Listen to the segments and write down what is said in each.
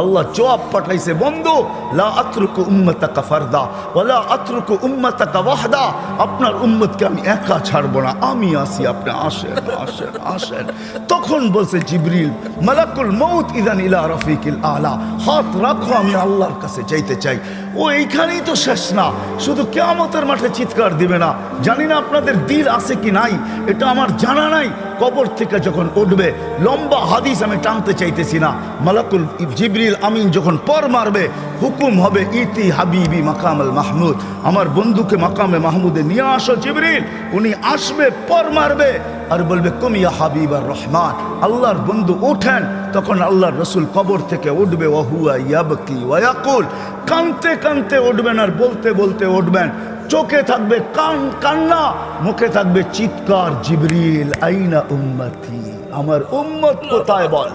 আল্লাহ জবাব পাঠাইছে, বন্ধু, লা আতরুকু উম্মতাকা ফারদা ওলা আতরুকু উম্মতাকা ওয়াহদা, আপনার উম্মতকে আমি একা ছাড়বো না, আমি আসি আপনি আসেন আসেন আসেন। তখন বলছে জিবরিল, মালাকুল মৌত ইদান ইলা রফিকিল আলা, হাত রাখো, আমি আল্লাহর কাছে যাইতে চাই। ও এইখানেই তো শেষ না। শুধু কেয়ামতের মাঠে চিৎকার দিবে না। জানি না আপনাদের দিল আছে কি নাই। এটা আমার জানা নাই। কবর থেকে যখন উঠবে, লম্বা হাদিস আমি টানতে চাইতেছি না। মালাকুল জিবরিল আমিন যখন পর মারবে, হুকুম হবে, ইতি হাবিবি মাকামাল মাহমুদ। আমার বন্ধুকে মাকামে মাহমুদে নিয়ে আসো জিবরিল। উনি আসবে, পর মারবে। আর বলবে কমিয়া হাবিব আর রহমান। আল্লাহর বন্ধু ওঠেন তখন আল্লাহর রসুল কবর থেকে উঠবে ওহুয়া ইয়াবকি ওয়াকুল কানতে কানতে উঠবেন আর বলতে বলতে উঠবেন, চোখে থাকবে কান, কান্না, মুখে থাকবে চিৎকার, জিবরিল, আইনা উম্মতি? আমার উম্মত কোথায় বল?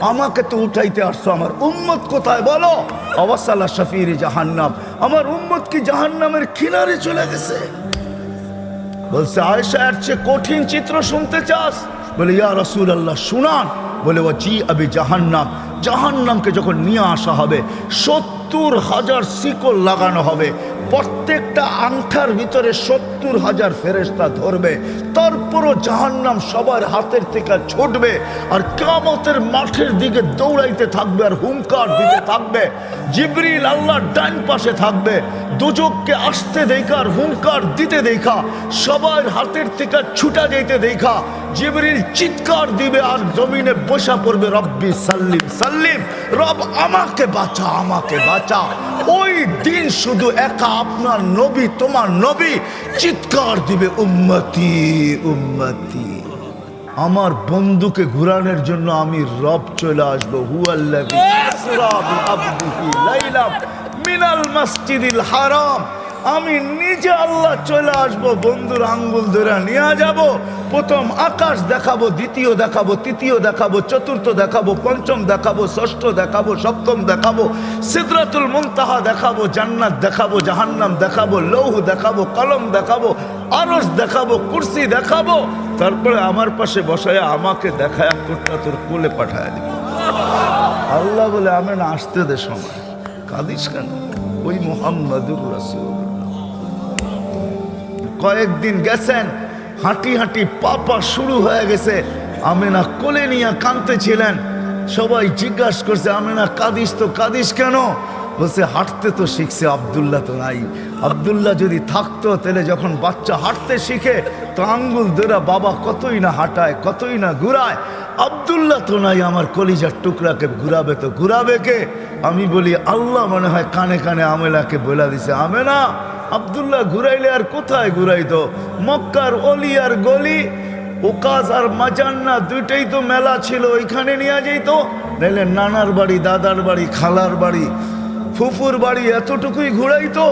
আমাকে তো উঠাইতে আসছো, আমার উম্মত কোথায় বলো? অবসালা শফির জাহান্নাম। আমার উম্মত কি জাহান্নামের কিনারে চলে গেছে? বলছে আয়সা এর চেয়ে কঠিন চিত্র শুনতে চাস? বলে, ইয়া রসুল আল্লাহ শুনান। বলে ও জি আবি জাহান্নাম। জাহান্নামকে যখন নিয়ে আসা হবে, সত্তর হাজার শিকল লাগানো হবে। প্রত্যেকটা আংঠার ভিতরে সত্তর হাজার ফেরেস্তা ধরবে। তারপরও জাহান্নাম সবার হাতের থেকে ছুটবে আর কামতের মাঠের দিকে দৌড়াইতে থাকবে আর হুঙ্কার দিতে থাকবে। জিবরিল আল্লাহর ডান পাশে থাকবে। দুজককে আসতে দেখা আর হুঙ্কার দিতে দেখা। সবার হাতের থেকে ছুটা যেতে দেখা। জিবরিল চিৎকার দিবে আর জমিনে বসা পড়বে, রব্বি সাল্লিম সাল্লিম, রব আমাকে বাঁচা আমাকে বাঁচা। ওই দিন শুধু একা আপনার নবী, তোমার নবী চিৎকার দিবে, উম্মতি উম্মতি। আমার বন্ধুকে ঘুরানোর জন্য আমি রব চলে আসব। আমি নিজে আল্লাহ চলে আসব, বন্ধুর আঙ্গুল ধরে নিয়ে যাব। প্রথম আকাশ দেখাবো, দ্বিতীয় দেখাবো, তৃতীয় দেখাবো, চতুর্থ দেখাবো, পঞ্চম দেখাবো, ষষ্ঠ দেখাবো, সপ্তম দেখাবো, সিদরাতুল মুনতাহা দেখাবো, জান্নাত দেখাবো, জাহান্নাম দেখাবো, লৌহ দেখাবো, কলম দেখাবো আরস দেখাবো, কুর্সি দেখাবো, তারপরে আমার পাশে বসায় আমাকে দেখায় কোটটা তোর কোলে পাঠায় দিবে। আল্লাহ বলে আমি না আসতে দে সময়। কাঁদিস কেন? ওই মোহাম্মদুর রাসূলুল্লাহ। কয়েকদিন গেছেন, হাঁটি হাঁটি পাপা শুরু হয়ে গেছে। আমেনা কোলে নিয়ে কাঁদতেছিলেন সবাই জিজ্ঞাসা করছে, আমেনা, কাঁদিস তো, কাঁদিস কেন? বলছে, হাঁটতে তো শিখছে আবদুল্লাহ তো নাই। আবদুল্লাহ যদি থাকতো, তাহলে যখন বাচ্চা হাঁটতে শিখে, তো আঙ্গুল ধরা বাবা কতই না হাঁটায়, কতই না ঘুরায়। আবদুল্লাহ তো নাই, আমার কলিজার টুকরাকে ঘুরাবে তো ঘুরাবে কে? আমি বলি, আল্লাহ মনে হয় কানে কানে আমেলাকে বলে দিছে, আমেনা, আবদুল্লাহ ঘুরাইলে আর কোথায় ঘুরাইতো? মক্কার অলি আর গলি ওকাজ আর মাজান্না দুইটাই তো মেলা ছিল, ওইখানে নিয়ে যেত নাইলে নানার বাড়ি, দাদার বাড়ি, খালার বাড়ি ফুফুর বাড়ি এতটুকুই ঘুরাই তো,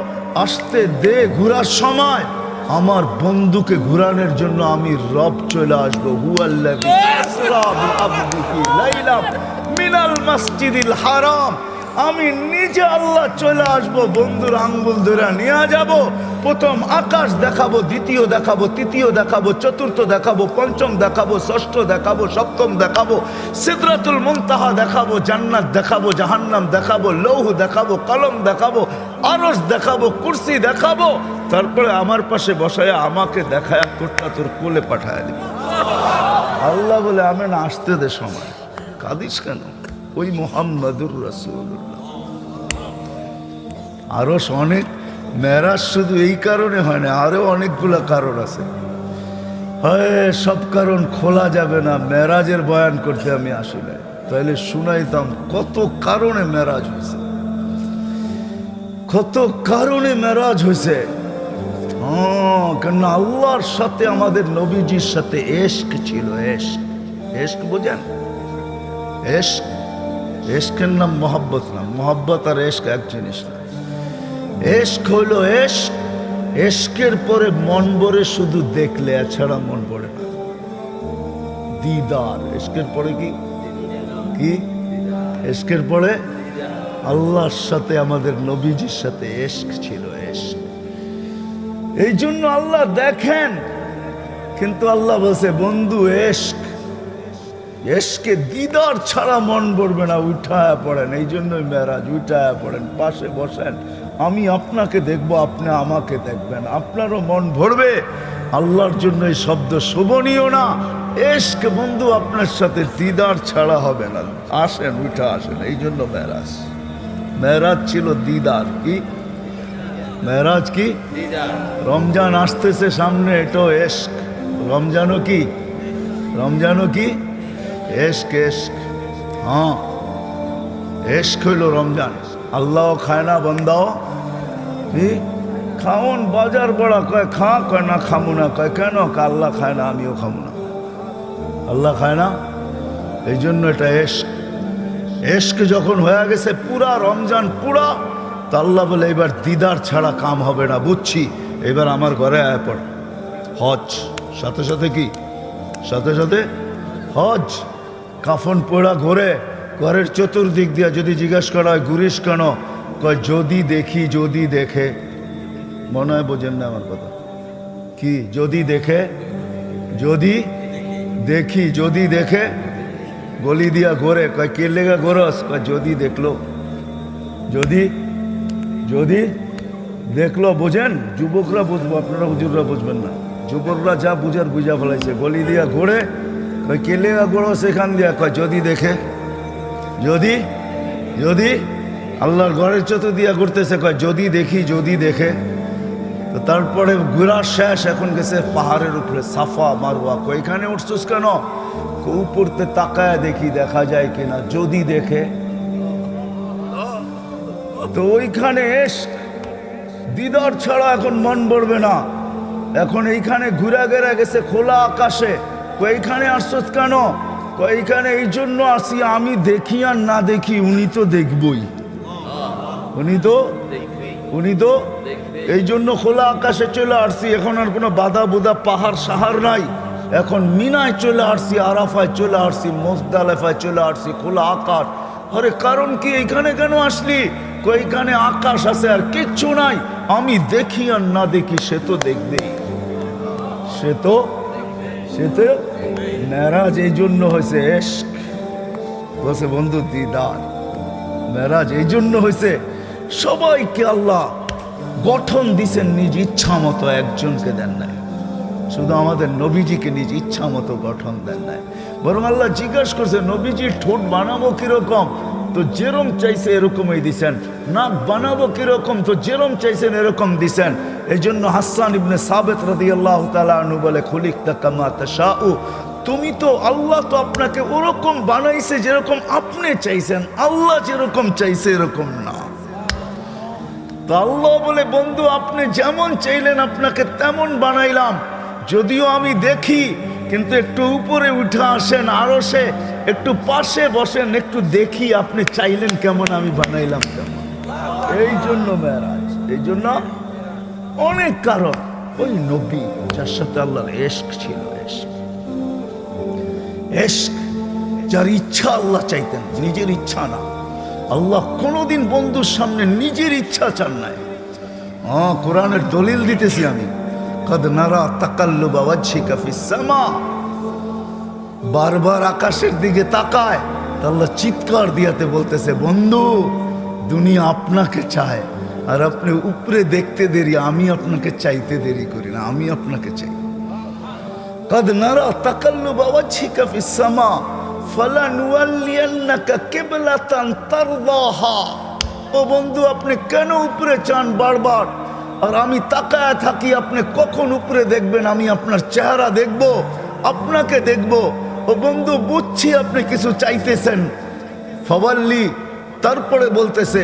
আসতে দে ঘুরার সময়। আমার বন্ধুকে ঘুরানোর জন্য আমি রব চলে আসব। হুয়াল্লাহ মিনাল মসজিদিল হারাম। আমি নিজে আল্লাহ চলে আসব, বন্ধুর আঙ্গুল ধরে নিয়ে যাব। প্রথম আকাশ দেখাবো, দ্বিতীয় দেখাবো, তৃতীয় দেখাবো, চতুর্থ দেখাবো, পঞ্চম দেখাবো, ষষ্ঠ দেখাবো, সপ্তম দেখাবো, সিদরাতুল মুনতাহা দেখাবো, জান্নাত দেখাবো, জাহান্নাম দেখাবো, লৌহ দেখাবো, কলম দেখাবো আরস দেখাবো, কুরসি দেখাবো। তারপরে আমার পাশে বসায় আমাকে দেখায় কোটটা তোর কোলে পাঠায় দিবে। আল্লাহ বলে আমি না আসতে দে সময়। কাঁদিস কেন? ওই মোহাম্মদুর রাসূলুল্লাহ আরও অনেক মেরাজ শুধু এই কারণে হয় না, আরও অনেকগুলো কারণ আছে। হয়, সব কারণ খোলা যাবে না, মেরাজের বয়ান করতে আমি আসি না তাহলে শুনাইতাম কত কারণে মেরাজ হয়েছে কত কারণে মেরাজ হয়েছে হ্যাঁ কেন আল্লাহর সাথে, আমাদের নবীজির সাথে এশক ছিল, এশক। এশক বোঝেন? এশক। এশকের নাম মোহাব্বত না। মোহাব্বত আর এশক এক জিনিস না। এশক হইল এশক। এশকের পরে মন ভরে শুধু দেখলে এছাড়া মন ভরে না। দিদার। এশকের পরে কি? কি? এশকের পরে আল্লাহর সাথে আমাদের নবীজির সাথে এশক ছিল এশক। এই জন্য আল্লাহ দেখেন, কিন্তু আল্লাহ বলছে, বন্ধু, এশক এসকে দিদার ছাড়া মন ভরবে না উঠায়া পড়েন। এই জন্যই মেরাজ উঠায়া পড়েন পাশে বসেন। আমি আপনাকে দেখব আপনি আমাকে দেখবেন। আপনারও মন ভরবে। আল্লাহর জন্য এই শব্দ শোভনীয় না। এসক বন্ধু আপনার সাথে দিদার ছাড়া হবে না। আসেন উঠা আসেন। এই জন্য মেরাজ মেরাজ ছিল দিদার কি? মেরাজ কি? রমজান আসতেছে সামনে এটাও এসক। রমজানও কি? রমজানও কি? Ask ask. হ্যাঁ। এসক হইল রমজান। আল্লাহ খায় না বন্দাও? কি? খাওন, বাজার বড়া কয়, খা, কয়, না খামু না কয়, কেন? আল্লাহ খায় না, আমিও খামু না। আল্লাহ খায় না? এই জন্য এটা এসক। এসক যখন হয়ে গেছে পুরা রমজান পুরা, তো আল্লাহ বলে এবার দিদার ছাড়া কাম হবে না, বুঝছি। এবার আমার ঘরে আয় পড়। হজ। সাথে সাথে কি? সাথে সাথে হজ। কাফন পোড়া ঘরে, ঘরের চতুর্দিক দিয়া যদি জিজ্ঞাসা করা হয়, ঘুরিস কেন? কয়, যদি দেখি, যদি দেখে। মনে হয় বোঝেন না আমার কথা। কি? যদি দেখে? যদি দেখি, যদি দেখে। গলি দিয়া ঘোরে। কয় কে লেগা ঘোরস? কয়, যদি দেখল। যদি যদি দেখল। বোঝেন? যুবকরা বুঝব, আপনারা হুজুররা বুঝবেন না। যুবকরা যা বুঝার বুঝা ফেলাইছে। গলি দিয়া ঘোরে কয় কে লেগা ঘোরো সেখান দিয়ে কয়, যদি দেখে, যদি যদি আল্লাহর ঘরের চতুর দিয়া ঘুরতেছে কয়, যদি দেখি, যদি দেখে। তো তারপরে ঘোরার শেষ, এখন গেছে পাহাড়ের উপরে, সাফা, মারওয়া। কয়, এখানে উঠছিস কেন? উপরতে তাকায় দেখি, দেখা যায় কিনা যদি দেখে। তো ওইখানে দিদার ছাড়া এখন মন পড়বে না। এখন এইখানে ঘুরা গেরা গেছে খোলা আকাশে। কয় এইখানে আসছস কেন? কইখানে এই জন্য আসি, আমি দেখি আর না দেখি, উনি তো দেখবই। উনি তো উনি তো এই জন্য খোলা আকাশে চলে আসছি, এখন আর কোনো বাধা বুধা পাহাড় সাহার নাই। এখন মিনায় চলে আসছি, আরাফায় চলে আসছি, মোজদালেফায় চলে আসছি, খোলা আকাশ। আরে কারণ কি, এইখানে কেন আসলি? কই এখানে আকাশ আছে আর কিচ্ছু নাই, আমি দেখি আর না দেখি, সে তো দেখবেই। সে তো সে মেরাজ এই জন্য হয়েছে এশক। বসে বন্ধু, দিদার, মেরাজ এই জন্য হয়েছে। সবাইকে আল্লাহ গঠন দিছেন নিজ ইচ্ছা মতো, একজনকে দেন নাই। শুধু আমাদের নবীজিকে নিজ ইচ্ছা মতো গঠন দেন নাই। বরং আল্লাহ জিজ্ঞাসা করছে, নবীজির ঠোঁট বানাবো কীরকম? তো যেরম চাইছে এরকমই দিছেন। নাক বানাবো কীরকম? তো যেরম চাইছেন এরকম দিছেন। এই জন্য হাসান ইবনে সাবেত রাদি আল্লাহ তালু বলে খুলিক তাকামা তাশাউ। তুমি তো আল্লাহ তো আপনাকে ওরকম বানাইছে যেরকম আপনি চাইছেন, আল্লাহ যেরকম চাইছে এরকম না। তো আল্লাহ বলে, বন্ধু, আপনি যেমন চাইলেন আপনাকে তেমন বানাইলাম। যদিও আমি দেখি, কিন্তু একটু উপরে উঠে আসেন আরও সে একটু পাশে বসেন, একটু দেখি আপনি চাইলেন কেমন আমি বানাইলাম কেমন। এই জন্য মেয়ারাজ এই জন্য অনেক কারণ। ওই নবী যার সাথে আল্লাহর এশক ছিল যার ইচ্ছা আল্লাহ চাইতেন, নিজের ইচ্ছা না। আল্লাহ কোনোদিন বন্ধুর সামনে নিজের ইচ্ছা চান নাই। হ্যাঁ কোরআনের দলিল দিতেছি আমি। কদ নারা তাকাল্লু বাবাজি কাফিসামা বারবার আকাশের দিকে তাকায় আল্লাহ চিৎকার দিয়াতে বলতেছে, বন্ধু, দুনিয়া আপনাকে চায়। আর আপনি উপরে দেখতে দেরি আমি আপনাকে চাইতে দেরি করি না আমি আপনাকে চাই قد نرى تقلب وجهك في السماء فلنولينك قبلة ترضاها ও বন্ধু আপনি কেন উপরে চান বারবার আর আমি তাকায় থাকি আপনি কখন উপরে দেখবেন আমি আপনার চেহারা দেখব আপনাকে দেখব ও বন্ধু বুঝছি আপনি কিছু চাইতেছেন ফবাল্লি তারপরে বলতেছে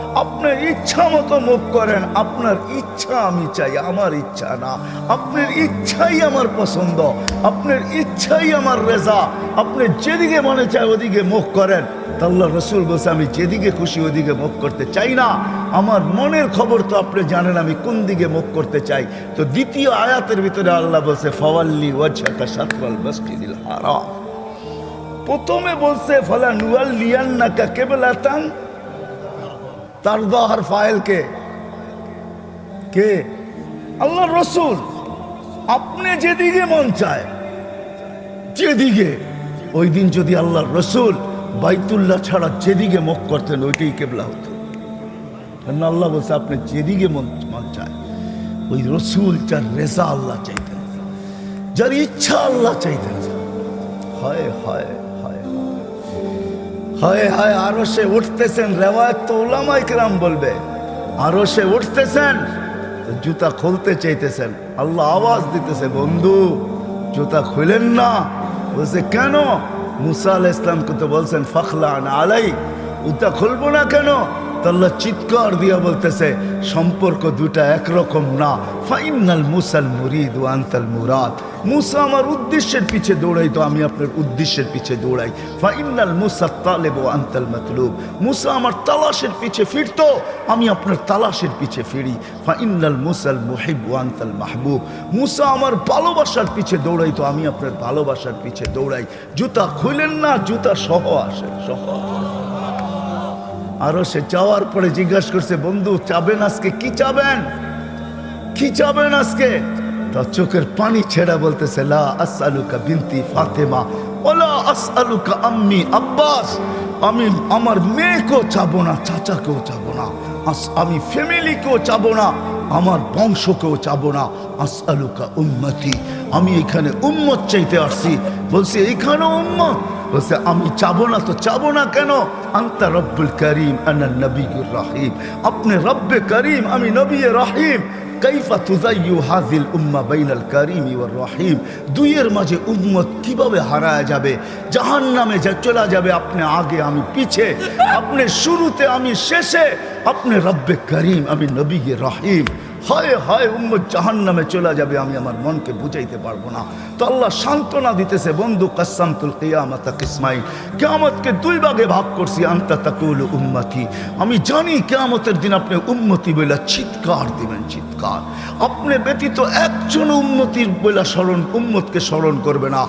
আপনার ইচ্ছা মতো মুখ করেন, আপনার ইচ্ছা আমি চাই, আমার ইচ্ছা না। আপনার ইচ্ছাই আমার পছন্দ, আপনার ইচ্ছাই আমার রেজা। আপনি যেদিকে মনে চায় ওদিকে মুখ করেন। তা আল্লাহ রসুল বলছে, আমি যেদিকে খুশি ওদিকে মুখ করতে চাই না। আমার মনের খবর তো আপনি জানেন, আমি কোন দিকে মুখ করতে চাই। তো দ্বিতীয় আয়াতের ভিতরে আল্লাহ বলছে, ফওয়াল্লি ওয়াজহাকা শাতরাল মসজিদিল হারাম। প্রথমে বলছে ফলা নুয়াল না কেবলাতান তার দহার ফাইল কে? কে? আল্লাহ রসুল। আপনি যেদিকে মন চায়, যেদিকে। ওই দিন যদি আল্লাহ রসুল বাইতুল্লাহ ছাড়া যেদিকে মুখ করতেন, ওইটাই কেবলা হতো। কেন আল্লাহ বলছে, আপনি যেদিকে মন মন চায়, ওই রসুল যার রেজা আল্লাহ চাইতেন, যার ইচ্ছা আল্লাহ চাইতেন। হয় হয়। হয় হয়, আরও সে উঠতেছেন। রেওয়ায়ত তো ওলামাই কিরাম বলবে। আরও সে উঠতেছেন জুতা খুলতে চাইতেছেন। আল্লাহ আওয়াজ দিতেছে, বন্ধু, জুতা খুলেন না। বলছে, কেন? মুসা আল ইসলামকে তো বলছেন, ফখলান আলাই উতা খুলবো না কেন? তো আল্লাহ চিৎকার দিয়া বলতেছে, সম্পর্ক দুটা একরকম না। ফাইনাল মুসাল মুরিদ ও আন্তাল মুরাদ। মুসা আমার উদ্দেশ্যের পিছে দৌড়াই তো আমি আপনার উদ্দেশ্যের পিছে দৌড়াই। ফাইনাল মুসা তালেব ও আন্তাল মতলুব। মুসা আমার তালাশের পিছে ফিরতো, আমি আপনার তালাশের পিছে ফিরি। ফাইনাল মুসাল মুহিব ও আন্তাল মাহবুব। মুসা আমার ভালোবাসার পিছে দৌড়াই তো আমি আপনার ভালোবাসার পিছে দৌড়াই। জুতা খুলেন না, জুতা সহ আসে সহ আসে আরও সে যাওয়ার পরে জিজ্ঞাসা করছে, বন্ধু, চাবেন আজকে? কি চাবেন? কি চাবেন আজকে? তার চোখের পানি ছেড়া বলতেছে, লা আসআলুকা বিনতি ফাতেমা, ওলা আসআলুকা আম্মি আব্বাস, আমি আমার মেয়েকেও চাবো না, চাচাকেও চাবো না আমি ফ্যামিলিকেও চাবো না, আমার বংশকেও চাবো না, আসআলুকা উম্মতি, আমি এখানে উম্মত চাইতে আসছি। বলছি, এখানেও উম্মত? বলছে, আমি চাবো না তো চাবো না কেন? আন্তা রব্বুল করিম, আনা নবীর রাহিম। আপনি রব্বে করিম, আমি নবী রাহিম। কাইফা তুজাইয়ু হাজিল উম্মা বাইনাল কারিম ওয়ার রহিম। দুইয়ের মাঝে উম্মত কীভাবে হারায় যাবে? জাহান নামে যা চলা যাবে, আপনি আগে আমি পিছে। আপনি শুরুতে আমি শেষে। আপনি রব্বে করিম, আমি নবী রাহিম। হয় হয়, উম্মত জাহান নামে চলে যাবে, আমি আমার মনকে বুঝাইতে পারব না। তো আল্লাহ সান্ত্বনা দিতেছে, বন্ধু কাসামতুল কিয়ামত কিসমাইল কিয়ামতকে দুই ভাগে ভাগ করছি, আন্তা তাকুল উম্মতি। আমি জানি কেয়ামতের দিন আপনি উন্মতি বলে চিৎকার দিবেন, চিৎকার। আপনি ব্যতীত একজন উম্মতির বলে স্মরণ, উম্মতকে স্মরণ করবে না।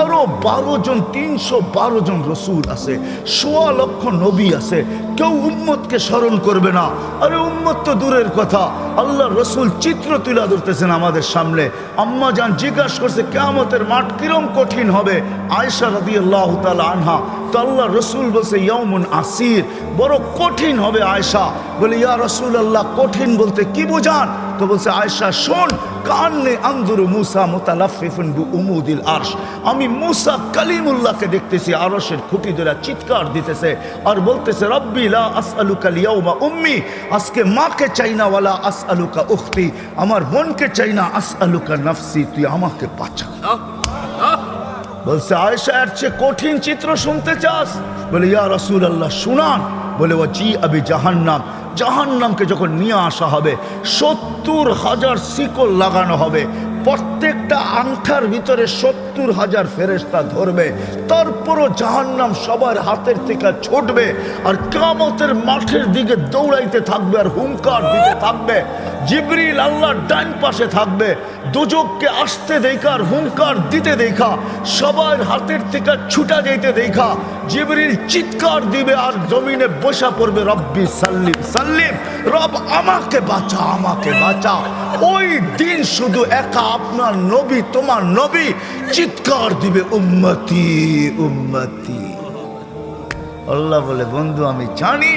আরও বারো জন, তিনশো বারো জন রসুল আছে, সোয়া লক্ষ নবী আছে, কেউ উম্মতকে স্মরণ করবে না। আরে উম্মত তো দূরের কথা আল্লাহ রসুল চিত্র তুলে ধরতেছেন আমাদের সামনে। আম্মা যান জিজ্ঞাসা করছে, কেয়ামতের মাঠ কিরম কঠিন হবে? আয়সা রাদি আল্লাহ আনহা, তো আল্লাহ রসুল বলছে ইয়মুন আসির, বড় কঠিন হবে আয়সা বলে, ইয়া রসুল আল্লাহ কঠিন বলতে কি বোঝান? তো বলছে আয়সা শোন, কান্নে আন্দুর মুসা মোতালাফিফুন বু উমুদিল আরশ। আমি মুসা কালিমুল্লাহকে দেখতেছি, আরশের খুঁটি ধরে চিৎকার দিতেছে আর বলতেছে, রব্বি লা আসআলুকা লিয়াউমা উম্মি, আজকে মাকে চাই না, ওয়ালা আসআলুকা উখতি, আমার বোনকে চাই না, আসআলুকা নাফসি, তুই আমাকে বাঁচা। বলছে আয়সা এর চেয়ে কঠিন চিত্র শুনতে চাস? বলে, ইয়া রসুল আল্লাহ শুনান। বলে ও জি আবি জাহান্নাম। জাহান্নামকে যখন নিয়ে আসা হবে, সত্তর হাজার শিকল লাগানো হবে, প্রত্যেকটা আংঠার ভিতরে সত্তর হাজার ফেরেস্তা ধরবে, তারপরও জাহান্নাম সবার হাতের থেকে ছুটবে আর কামতের মাঠের দিকে দৌড়াইতে থাকবে আর হুঙ্কার দিতে থাকবে। জিবরিল আল্লাহর ডান পাশে থাকবে। দুজককে আসতে দেখার হুঙ্কার দিতে দেখা, সবার হাতের থেকে ছুটা যেতে দেখা। জিবরিল চিৎকার দিবে আর জমিনে বসা পড়বে, রব্বি সাল্লিম সাল্লিম, রব আমাকে বাঁচা আমাকে বাঁচা। ওই দিন শুধু একা আপনার নবী, তোমার নবী চিৎকার দিবে, উম্মতি উম্মতি। আল্লাহ বলে, বন্ধু, আমি জানি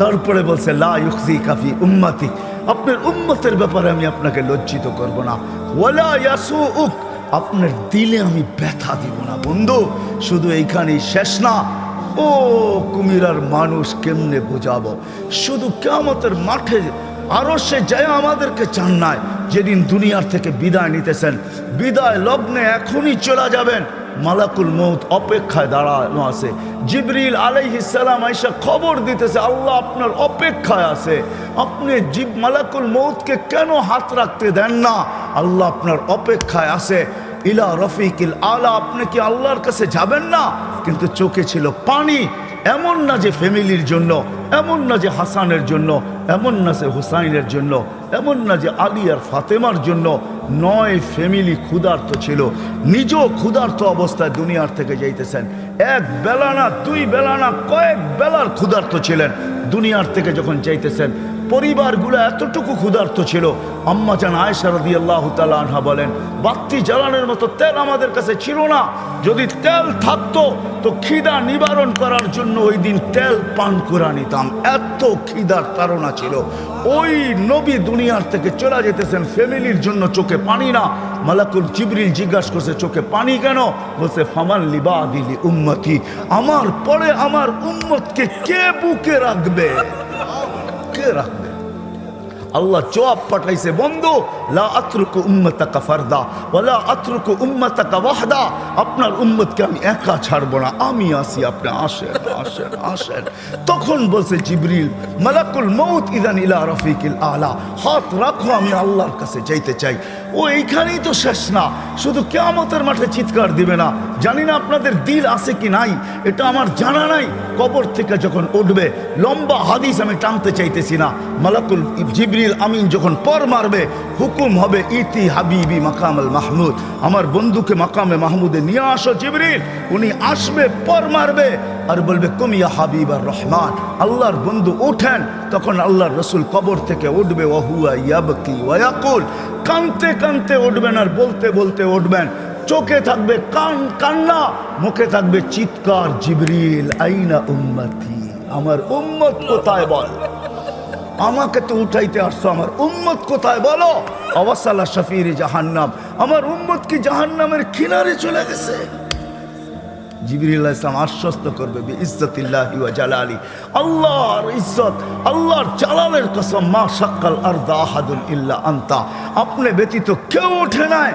তারপরে বলছে, লা কাফি উম্মতি। আপনার উম্মতের ব্যাপারে আমি আপনাকে লজ্জিত করব না। ইয়াসু আপনার দিলে আমি ব্যথা দিব না, বন্ধু। শুধু এইখানেই শেষ না, ও কুমিরার মানুষ কেমনে বোঝাবো? শুধু কেমতের মাঠে আরও সে যায় আমাদেরকে চান নাই, যেদিন দুনিয়ার থেকে বিদায় নিতেছেন। বিদায় লগ্নে এখনই চলে যাবেন। মালাকুল মৌত অপেক্ষায় দাঁড়ানো আছে। জিবরিল আলাইহিসালাম আইসা খবর দিতেছে, আল্লাহ আপনার অপেক্ষায় আছে। আপনি জিব মালাকুল মৌতকে কেন হাত রাখতে দেন না? আল্লাহ আপনার অপেক্ষায় আছে। ইলা রফিকিল আলা, আপনি কি আল্লাহর কাছে যাবেন না? কিন্তু চোখে ছিল পানি, এমন না যে ফ্যামিলির জন্য, এমন না যে হাসানের জন্য, এমন না যে হুসাইনের জন্য, এমন না যে আলী আর ফাতেমার জন্য নয় ফ্যামিলি ক্ষুধার্ত ছিল। নিজ ক্ষুধার্ত অবস্থায় দুনিয়ার থেকে যাইতেছেন। এক বেলা না, দুই বেলা না, কয়েক বেলার ক্ষুধার্ত ছিলেন। দুনিয়ার থেকে যখন যাইতেছেন পরিবারগুলো এতটুকু ক্ষুধার্ত ছিল। আম্মা জান আয়সা রদি আল্লাহ আনহা বলেন, বাত্তি জ্বালানোর মতো তেল আমাদের কাছে ছিল না। যদি তেল থাকতো, তো খিদা নিবারণ করার জন্য ওই দিন তেল পান করে নিতাম। এত খিদার তারা ছিল। ওই নবী দুনিয়ার থেকে চলে যেতেছেন ফ্যামিলির জন্য চোখে পানি না। মালাকুল জিবরিল জিজ্ঞাসা করছে, চোখে পানি কেন? বলছে ফামাল লিবা দিলি উম্মতি। আমার পরে আমার উম্মতকে কে বুকে রাখবে? কে রাখবে আল্লাহ জবাব পাঠাইছে, বন্ধু, লা আতরুকু উম্মতাকা ফারদা ওয়ালা আতরুকু উম্মতাকা ওয়াহদা। আপনার উম্মতকে আমি একা ছাড়বো না, আমি আসি আপনি আসেন আসেন আসেন। তখন বলছে জিবরিল, মালাকুল মৌত ইদান ইলা রফিকিল আলা। হাত রাখো, আমি আল্লাহর কাছে যাইতে চাই। ও এইখানেই তো শেষ না। শুধু কেয়ামতের মাঠে চিৎকার দিবে না। জানি না আপনাদের দিল আছে কি নাই। এটা আমার জানা নাই। কবর থেকে যখন উঠবে, লম্বা হাদিস আমি টানতে চাইতেছি না। মালাকুল জিবরিল আমিন যখন পর মারবে, হুকুম হবে, ইতি হাবিবি মাকামাল মাহমুদ। আমার বন্ধুকে মাকামে মাহমুদে নিয়ে আসো জিবরিল। উনি আসবে, পর মারবে। আর বলবে কুমিয়া হাবিব আর রহমান। আল্লাহর বন্ধু ওঠেন তখন আল্লাহর রসুল কবর থেকে উঠবে ওহুয়া ইয়াবকি ওয়াকুল কানতে কানতে উঠবেন আর বলতে বলতে উঠবেন, চোখে থাকবে কান, কান্না, মুখে থাকবে চিৎকার, জিবরিল, আইনা উম্মতি। আমার উম্মত কোথায় বল? আমাকে তো উঠাইতে আসছো, আমার উম্মত কোথায় বলো? অবসালা শফির জাহান্নাম। আমার উম্মত কি জাহান্নামের কিনারে চলে গেছে? জিবির ইসলাম আশ্বস্ত করবে ইজ্জতিল্লাহি ওয়া জালালি। আল্লাহর ইজ্জত, আল্লাহর জালালের কসম, মা সাক্কাল আরদা আহাদুন ইল্লা আনতা। আপনি ব্যতীত কেউ ওঠে নাই।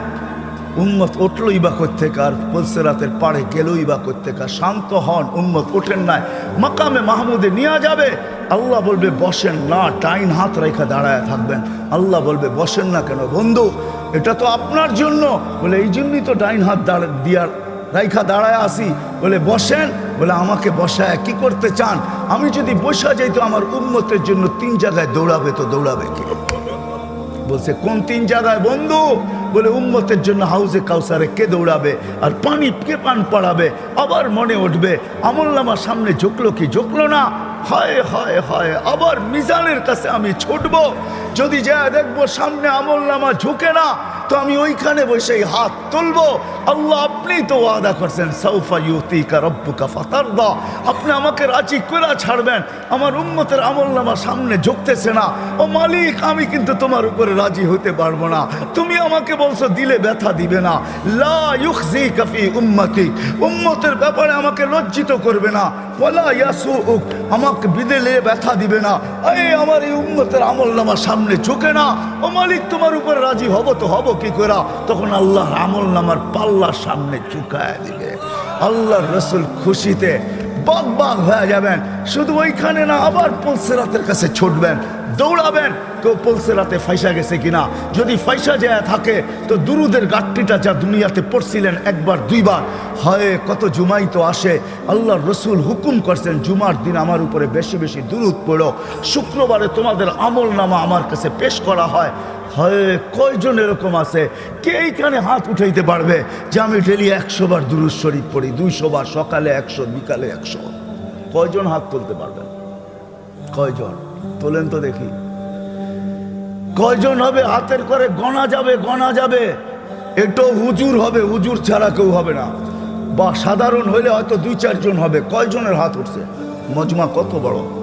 উম্মত উঠলই বা থেকে আর পলসেরাতের পাড়ে গেলই বা থেকে শান্ত হন, উম্মত ওঠেন নাই। মাকামে মাহমুদে নিয়ে যাবে। আল্লাহ বলবে, বসেন না টাইন হাত রেখা দাঁড়ায় থাকবেন। আল্লাহ বলবে, বসেন না কেন বন্ধু? এটা তো আপনার জন্য। বলে, এই জন্যই তো ডাইন হাত দাঁড়া দিয়ার রাইখা দাঁড়ায় আসি, বলে, বসেন। বলে, আমাকে বসায়, কি করতে চান? আমি যদি বসা যাই তো আমার উন্মতের জন্য তিন জায়গায় দৌড়াবে তো দৌড়াবে কি? বলছে, কোন তিন জায়গায় বন্ধু? বলে, উম্মতের জন্য হাউজে কাউসারে কে দৌড়াবে? আর পানি কে পান পড়াবে? আবার মনে উঠবে, আমল্লামার সামনে ঝুঁকলো কি ঝুঁকলো না? হয় হয় হয়, আবার মিজানের কাছে আমি ছুটব। যদি যা দেখব সামনে আমল্লামা ঝুঁকে না, তো আমি ওইখানে বসেই হাত তুলবো। আল্লাহ আপনি তো ওয়াদা করছেন সৌফা ইউতিকা রব্বুকা ফাতারদা। আপনি আমাকে রাজি করে ছাড়বেন, আমার উম্মতের আমলনামা সামনে ঝুঁকতেছে না। ও মালিক, আমি কিন্তু তোমার উপরে রাজি হতে পারব না। তুমি আমাকে বলছো, দিলে ব্যথা দিবে না। লা ইউখজি কাফি উম্মতি। উম্মতের ব্যাপারে আমাকে লজ্জিত করবে না। ওয়ালা ইয়াসুউক, আমাকে বিদেলে ব্যথা দিবে না। এই আমার এই উম্মতের আমলনামা সামনে ঝুঁকে না। ও মালিক, তোমার উপরে রাজি হব তো হব কি করা তখন আল্লাহর আমলনামার পাল্লার সামনে চুকায় দিবে। আল্লাহর রসুল খুশিতে বাগ বাগ হয়ে যাবেন। শুধু ওইখানে না, আবার পলসেরাতের কাছে ছুটবেন। দৌড়াবেন, কেউ পলসে রাতে ফাইসা গেছে কিনা। যদি ফাইসা যায় থাকে, তো দুরুদের গাঠটিটা যা দুনিয়াতে পড়ছিলেন একবার, দুইবার। হয়, কত জুমাই তো আসে। আল্লাহর রসুল হুকুম করছেন, জুমার দিন আমার উপরে বেশি বেশি দুরুদ পড়ো। শুক্রবারে তোমাদের আমল নামা আমার কাছে পেশ করা হয়। হয়, কয়জন এরকম আছে? কে এইখানে হাত উঠাইতে পারবে যে আমি ডেলি একশো বার দুরুদ শরীফ পড়ি, দুইশো বার, সকালে একশো, বিকালে একশো? কয়জন হাত তুলতে পারবেন? কয়জন? তোলেন তো দেখি। কয়জন হবে হাতের করে? গণা যাবে গণা যাবে। একটু হুজুর হবে, হুজুর ছাড়া কেউ হবে না। বা সাধারণ হইলে হয়তো দুই, চারজন হবে। কয়জনের হাত উঠছে? মজমা কত বড়।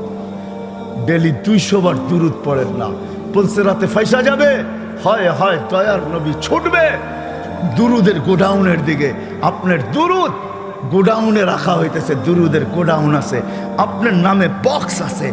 ডেলি দুইশো বার দুরুদ পড়েন না। বলছে, রাতে ফাইসা যাবে? হয় হয়, দয়ার নবী, ছুটবে। দুরুদের গোডাউনের দিকে, আপনার দুরুদ গোডাউনে রাখা হইতেছে, দুরুদের গোডাউন আছে। আপনার নামে বক্স আছে।